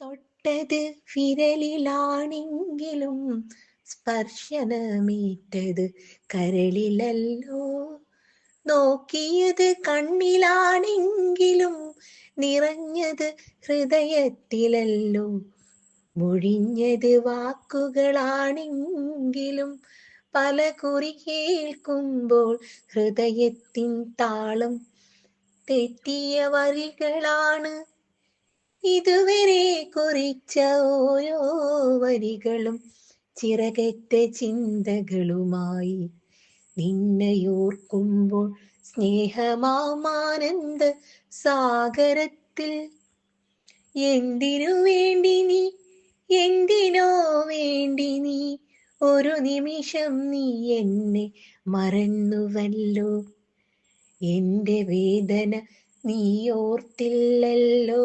തൊട്ടത് വിരലിലാണെങ്കിലും സ്പർശനമേറ്റത് കരളിലല്ലോ. നോക്കിയത് കണ്ണിലാണെങ്കിലും നിറഞ്ഞത് ഹൃദയത്തിലല്ലോ. മൊഴിഞ്ഞത് വാക്കുകളാണെങ്കിലും പല കുറി കേൾക്കുമ്പോൾ ഹൃദയത്തിൻ താളം തെറ്റിയ വരികളാണ് ഇതുവരെ കുറിച്ച ഓരോ വരികളും ചിറകറ്റ ചിന്തകളുമായി നിന്നയോർക്കുമ്പോൾ സ്നേഹമാമാനന്ദ സാഗരത്തിൽ. എന്തിനു വേണ്ടി നീ എന്തിനോ വേണ്ടി നീ ഒരു നിമിഷം നീ എന്നെ മറന്നുവല്ലോ? എന്റെ വേദന നീ ഓർത്തില്ലല്ലോ?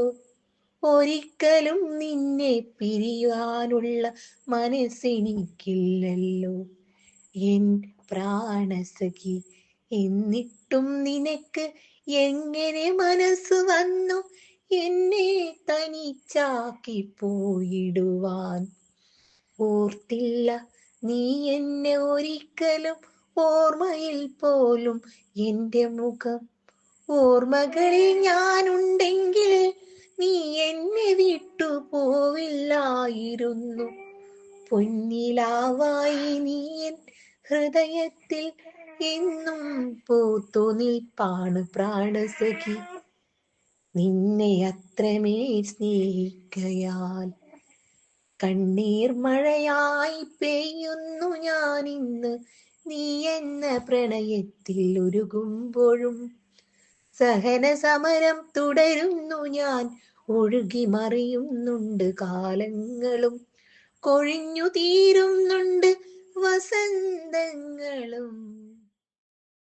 ഒരിക്കലും നിന്നെ പിരിയാനുള്ള മനസ്സെനിക്കില്ലല്ലോ. എൻ പ്രാണസഖി എന്നിട്ടും നിനക്ക് എങ്ങനെ മനസ്സ് വന്നു? എന്നെ തനിച്ചാക്കി പോയിടുവാൻ ഓർത്തില്ല നീ എന്നെ ഒരിക്കലും ഓർമ്മയിൽ പോലും എന്റെ മുഖം. ഓർമ്മകളിൽ ഞാനുണ്ടെങ്കിൽ പോവില്ലായിരുന്നു. പൊന്നിലാവായി നീയൻ ഹൃദയത്തിൽ എന്നും പൂത്തു നിൽപ്പാണ് പ്രാണസഖി. നിന്നെ അത്രമേ സ്നേഹിക്കയാൽ കണ്ണീർ മഴയായി പെയ്യുന്നു ഞാൻ ഇന്ന്. നീ എന്ന പ്രണയത്തിൽ ഒരുകുമ്പോഴും സഹന സമരം തുടരുന്നു ഞാൻ. ഒഴുകി മറിയുന്നുണ്ട് കാലങ്ങളും. കൊഴിഞ്ഞു തീരുന്നുണ്ട്